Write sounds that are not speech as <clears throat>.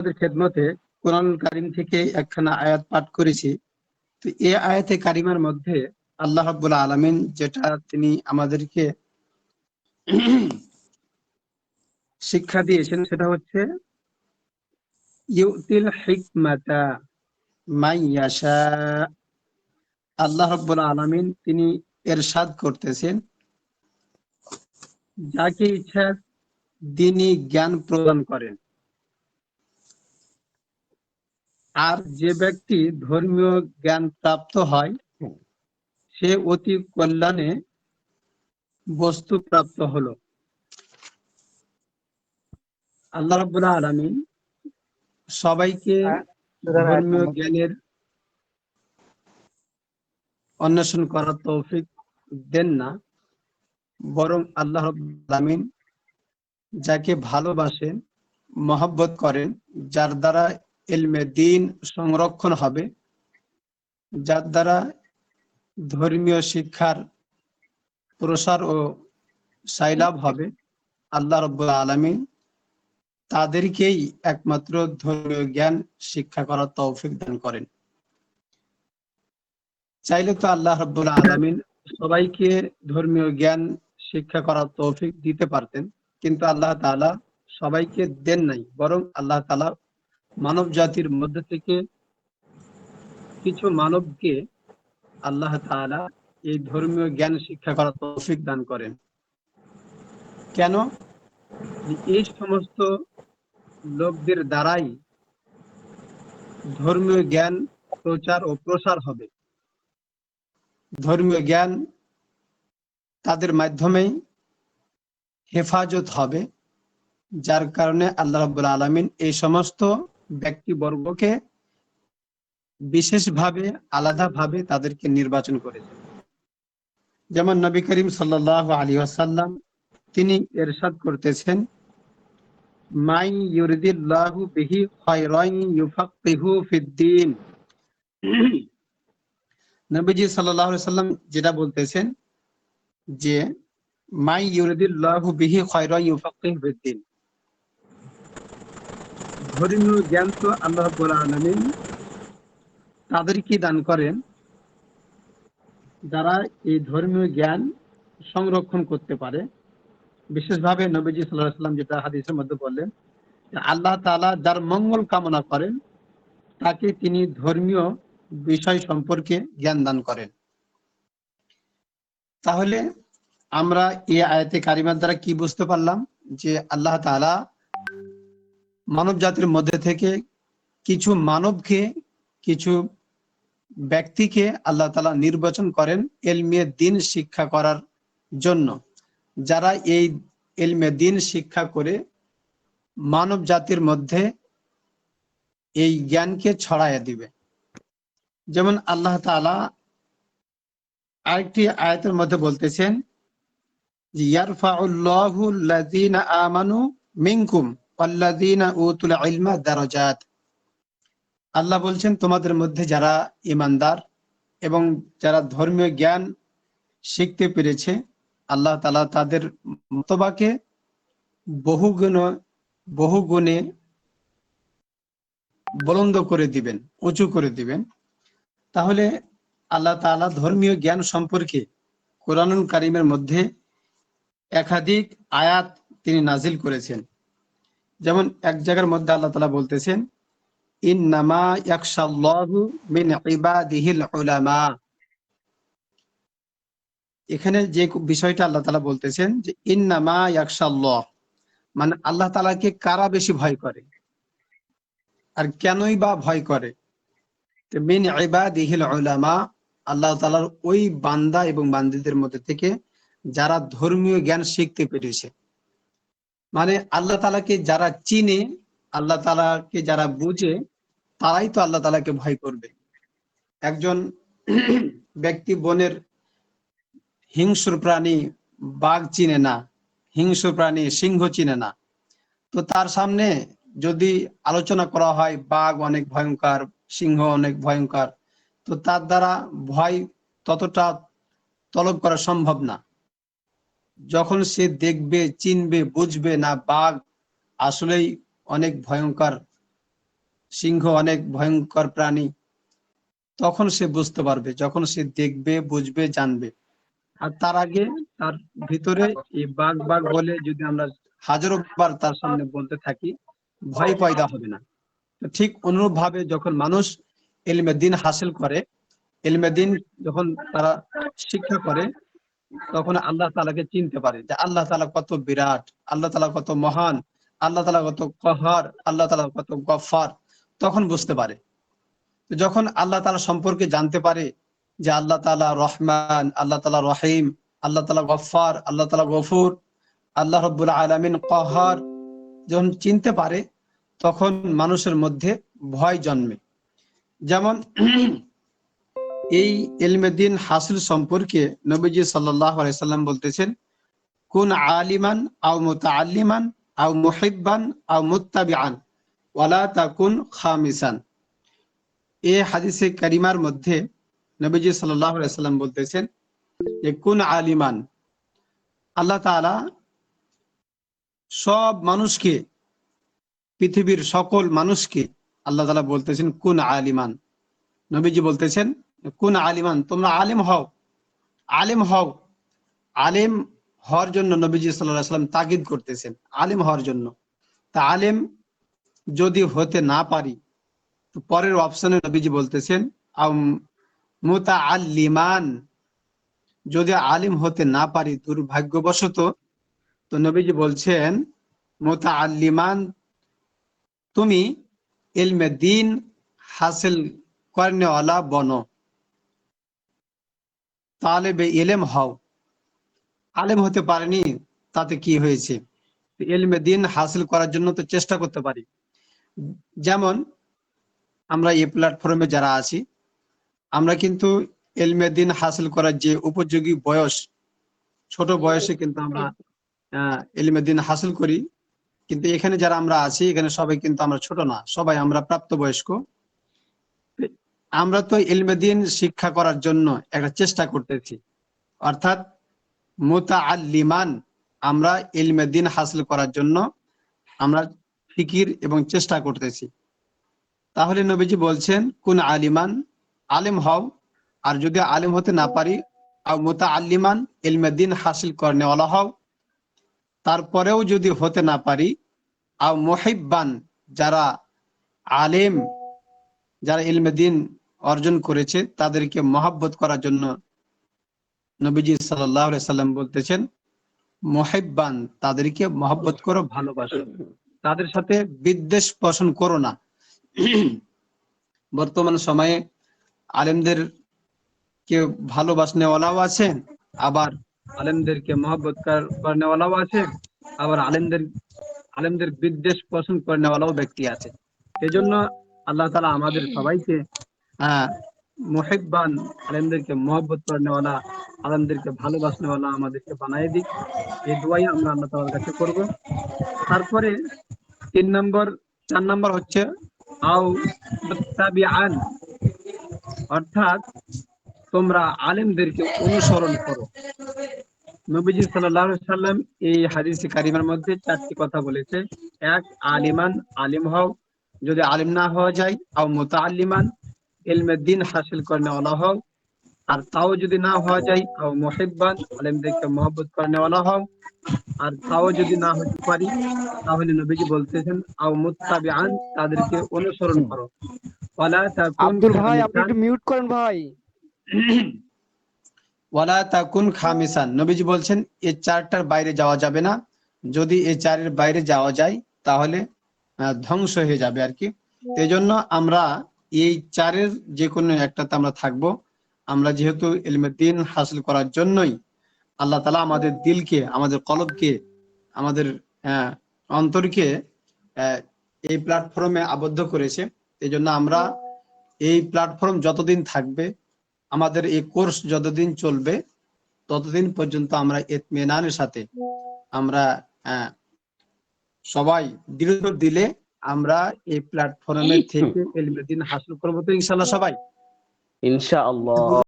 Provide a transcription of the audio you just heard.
আপনাদের খেদমতে কোরআন কারিম থেকে একখানা আয়াত পাঠ করেছি। তো এই আয়াতে কারিমার মধ্যে আল্লাহ রাব্বুল আলামিন যেটা তিনি আমাদেরকে শিক্ষা দিয়েছেন সেটা হচ্ছে আল্লাহ রাব্বুল আলামিন তিনি এরশাদ করতেছেন, যাকে ইচ্ছা তিনি জ্ঞান প্রদান করেন। আর যে ব্যক্তি ধর্মীয় জ্ঞান প্রাপ্ত হয় সে অতি কল্যাণে বস্তু প্রাপ্ত হলো। আল্লাহ রাব্বুল আলামিন সবাইকে ধর্মীয় জ্ঞানের অন্বেষণ করার তৌফিক দেন না বরং আল্লাহ আলামিন যাকে ভালোবাসেন মহব্বত করেন যার দ্বারা এলমে দিন সংরক্ষণ হবে, যার দ্বারা ধর্মীয় শিক্ষার প্রসার ও সাইলাভ হবে। আল্লাহ রব্বুল আলমিন তাদেরকেই একমাত্র ধর্মীয় জ্ঞান শিক্ষা করার তৌফিক দান করেন। চাইলে তো আল্লাহ রব্বুল আলমিন সবাইকে ধর্মীয় জ্ঞান শিক্ষা করার তৌফিক দিতে পারতেন, কিন্তু আল্লাহ তাআলা সবাইকে দেন নাই, বরং আল্লাহ তাআলা মানব জাতির মধ্যে থেকে কিছু মানবকে আল্লাহ তাআলা এই ধর্মীয় জ্ঞান শিক্ষা করার তৌফিক দান করেন। কেন? এই সমস্ত লোকদের দ্বারাই ধর্মীয় জ্ঞান প্রচার ও প্রসার হবে। ধর্মীয় জ্ঞান তাদের মাধ্যমেই হেফাজত হবে, যার কারণে আল্লাহ রাব্বুল আলামিন এই সমস্ত ব্যক্তিবর্গকে বিশেষভাবে, আলাদাভাবে তাদেরকে নির্বাচন করেছেন যেমন নবী করিম সাল্লাল্লাহু আলাইহি ওয়াসাল্লাম, তিনি এরশাদ করতেছেন বিহি নবীজি সাল্লাম যেটা বলতেছেন যে মাই ইউরিদিল্লাহু বিহি খায়রান ধর্মীয় জ্ঞান তো আল্লাহ আলামিন তাদেরকে দান করেন যারা এই ধর্মীয় জ্ঞান সংরক্ষণ করতে পারে। বিশেষভাবে নবীজি সাল্লাহ সাল্লাম যেটা হাদিসের মধ্যে বললেন আল্লাহ তাআলা যার মঙ্গল কামনা করেন, তাকে তিনি ধর্মীয় বিষয় সম্পর্কে জ্ঞান দান করেন। তাহলে আমরা এই আয়াতে কারিমার দ্বারা কি বুঝতে পারলাম? যে আল্লাহ তাআলা মানব জাতির মধ্যে থেকে কিছু মানবকে, কিছু ব্যক্তিকে আল্লাহ তালা নির্বাচন করেন এলমিয়ে দিন শিক্ষা করার জন্য। যারা এই এলমে দিন শিক্ষা করে মানব জাতির মধ্যে এই জ্ঞানকে ছড়াইয়া দিবে। যেমন আল্লাহ তালা আরেকটি আয়াতের মধ্যে বলতেছেন আল্লাযীনা আমানু ওয়াল্লাযীনা আল্লাহ বলছেন, তোমাদের মধ্যে যারা ইমানদার এবং যারা ধর্মীয় জ্ঞান শিখতে পেরেছে, আল্লাহ তালা তাদের মতবাকে বহুগুণ, বহুগুণে বলন্দ করে দিবেন, উঁচু করে দিবেন। তাহলে আল্লাহ তাআলা ধর্মীয় জ্ঞান সম্পর্কে কোরআনুল কারিমের মধ্যে একাধিক আয়াত তিনি নাজিল করেছেন। যেমন এক জায়গার মধ্যে আল্লাহ তাআলা বলতেছেন এখানে যে বিষয়টা আল্লাহ তাআলা বলতেছেন যে, ইন্নামা ইয়াকশাল্লাহ মানে আল্লাহ তাআলাকে কারা বেশি ভয় করে? আর কেনই বা ভয় করে? মিন ইবাদিহিল উলামা, আল্লাহ তালার ওই বান্দা এবং বান্দীদের মধ্যে থেকে যারা ধর্মীয় জ্ঞান শিখতে পেরেছে। মানে আল্লাহ তালাকে যারা চিনে, আল্লাহ তালাকে যারা বুঝে, তারাই তো আল্লাহ তালাকে ভয় করবে। একজন <clears throat> ব্যক্তি বনের হিংস্র প্রাণী বাঘ চিনে না, হিংস্র প্রাণী সিংহ চিনে না। তো তার সামনে যদি আলোচনা করা হয়, বাঘ অনেক ভয়ঙ্কর, সিংহ অনেক ভয়ঙ্কর, তো তার দ্বারা ভয় ততটা তলব করা সম্ভব না। যখন সে দেখবে, চিনবে, বুঝবে না, বাঘ আসলেই অনেক ভয়ঙ্কর, সিংহ অনেক ভয়ঙ্কর প্রাণী, তখন সে বুঝতে পারবে, যখন সে দেখবে, বুঝবে, জানবে। আর তার আগে তার ভিতরে এই বাঘ বাঘ বলে যদি আমরা হাজারো বার তার সামনে বলতে থাকি, ভয় পয়দা হবে না। ঠিক অনুরূপ ভাবে যখন মানুষ এলমে দিন হাসিল করে, এলমে দিন যখন তারা শিক্ষা করে তখন আল্লাহ তালাকে চিনতে পারে যে আল্লাহ তালা কত বিরাট, আল্লাহ তালা কত মহান, আল্লাহ তালা কত কহার, আল্লাহ তালা কত গফার তখন বুঝতে পারে। যখন আল্লাহ তালা সম্পর্কে জানতে পারে যে আল্লাহ তালা রহমান, আল্লাহ তালা রহিম, আল্লাহ তালা গফার আল্লাহ তালা গফুর, আল্লাহ রব্বুল আলমিন কহার যখন চিনতে পারে, তখন মানুষের মধ্যে ভয় জন্মে। যেমন এই এলমেদিন হাসিল সম্পর্কে নবীজি সাল্লাম বলতেছেন, কোন আলিমান আও মুতাআল্লিমান আও আও তাকুন খামিসান। এই হাদিসে মধ্যে নবীজি বলতেছেন যে, কোন আলিমান, আল্লাহ তাআলা সব মানুষকে, পৃথিবীর সকল মানুষকে আল্লাহ তাআলা বলতেছেন, কোন আলিমান। নবীজি বলতেছেন কোন আলিমান, তোমরা আলিম হও। আলিম হও। আলিম হওয়ার জন্য নবীজি সাল্লাম তাগিদ করতেছেন, আলিম হওয়ার জন্য। তা আলিম যদি হতে না পারি, তো পরের অপশনে নবীজি বলতেছেন মুতা আল্লিমান যদি আলিম হতে না পারি, দুর্ভাগ্যবশত, তো নবীজি বলছেন মোতা আল্লিমান তুমি এলমে দিন হাসিল করেনেওয়ালা বনো। তালেবে এলেম হও। আলেম হতে পারেনি, তাতে কি হয়েছে? এলমে দিন হাসিল করার জন্য তো চেষ্টা করতে পারি। যেমন, আমরা এই প্ল্যাটফর্মে যারা আছি, আমরা কিন্তু এলমে দিন হাসিল করার যে উপযোগী বয়স, ছোট বয়সে কিন্তু আমরা এলমে দিন হাসিল করি। কিন্তু এখানে যারা আমরা আছি, এখানে সবাই কিন্তু আমরা ছোট না, সবাই আমরা প্রাপ্তবয়স্ক। আমরা তো ইলমেদিন শিক্ষা করার জন্য একটা চেষ্টা করতেছি। অর্থাৎ মোতা আল্লিমান আমরা ইলমেদিন হাসিল করার জন্য আমরা ফিকির এবং চেষ্টা করতেছি। তাহলে নবীজি বলছেন, কোন আলিমান, আলেম হও, আর যদি আলেম হতে না পারি মোতা আল্লিমান ইলমেদিন হাসিল করনেওয়ালা হও। তারপরেও যদি হতে না পারি, আও মোহিব্বান, যারা আলেম, যারা ইলমেদিন অর্জন করেছে, তাদেরকে মহাব্বত করার জন্য নবীজি সাল্লাম বলতেছেন, মোহেব্বান, তাদেরকে মহাব্বত করো, ভালোবাসো। তাদের সাথে বিদ্বেষ পোষণ করো না। বর্তমান সময়ে আলেমদের কে ভালোবাসনেওয়ালাও আছে, আবার আলেমদেরকে মহব্বত করেনেওয়ালাও আছে, আবার আলেমদের আলেমদের বিদ্বেষ পোষণ করেনেওয়ালাও ব্যক্তি আছে। এজন্য আল্লাহ তালা আমাদের সবাইকে মোহেব্বান আলেমদেরকে মহব্বত করেনেওয়ালা, আলেমদেরকে ভালোবাসনেওয়ালা আমাদেরকে বানাই দিক। এই দোয়াই আমরা আল্লাহ তালার কাছে করব। তারপরে তিন নম্বর, চার নম্বর হচ্ছে, আও আন অর্থাৎ তোমরা আলেমদেরকে অনুসরণ করো। নবীজি সাল্লাম এই হাদিস কারিমার মধ্যে চারটি কথা বলেছে। এক, আলিমান, আলিম হও। যদি আলিম না হওয়া যায়, আও মোতা আলিমান এলমে দিন হাসিল করনেওয়ালা হও আর তাও যদি না হওয়া যায় আও মোহেব্বান আলেমদেরকে মহব্বত করনেওয়ালা হও আর তাও যদি না হতে পারি তাহলে নবীজি বলতেছেন আও মুত্তাবি আন তাদেরকে অনুসরণ করো। ওয়ালা তাকুন আব্দুল ভাই আপনি একটু মিউট করেন ভাই। ওয়ালা তাকুন খামিসান। নবীজি বলছেন এই চারটার বাইরে যাওয়া যাবে না। যদি এই চারের বাইরে যাওয়া যায় তাহলে ধ্বংস হয়ে যাবে আর কি। এই জন্য আমরা এই চারের যে কোনো একটাতে আমরা থাকব। আমরা যেহেতু দিন হাসিল করার জন্যই আল্লাহ তালা আমাদের দিলকে, আমাদের কলবকে, আমাদের অন্তরকে এই প্ল্যাটফর্মে আবদ্ধ করেছে। এই জন্য আমরা এই প্ল্যাটফর্ম যতদিন থাকবে, আমাদের এই কোর্স যতদিন চলবে, ততদিন পর্যন্ত আমরা এতমেনানের সাথে আমরা সবাই দৃঢ় দিলে আমরা এই প্ল্যাটফর্মের থেকে এলমেদিন হাসিল করব তো ইনশাল্লাহ সবাই। ইনশাআল্লাহ।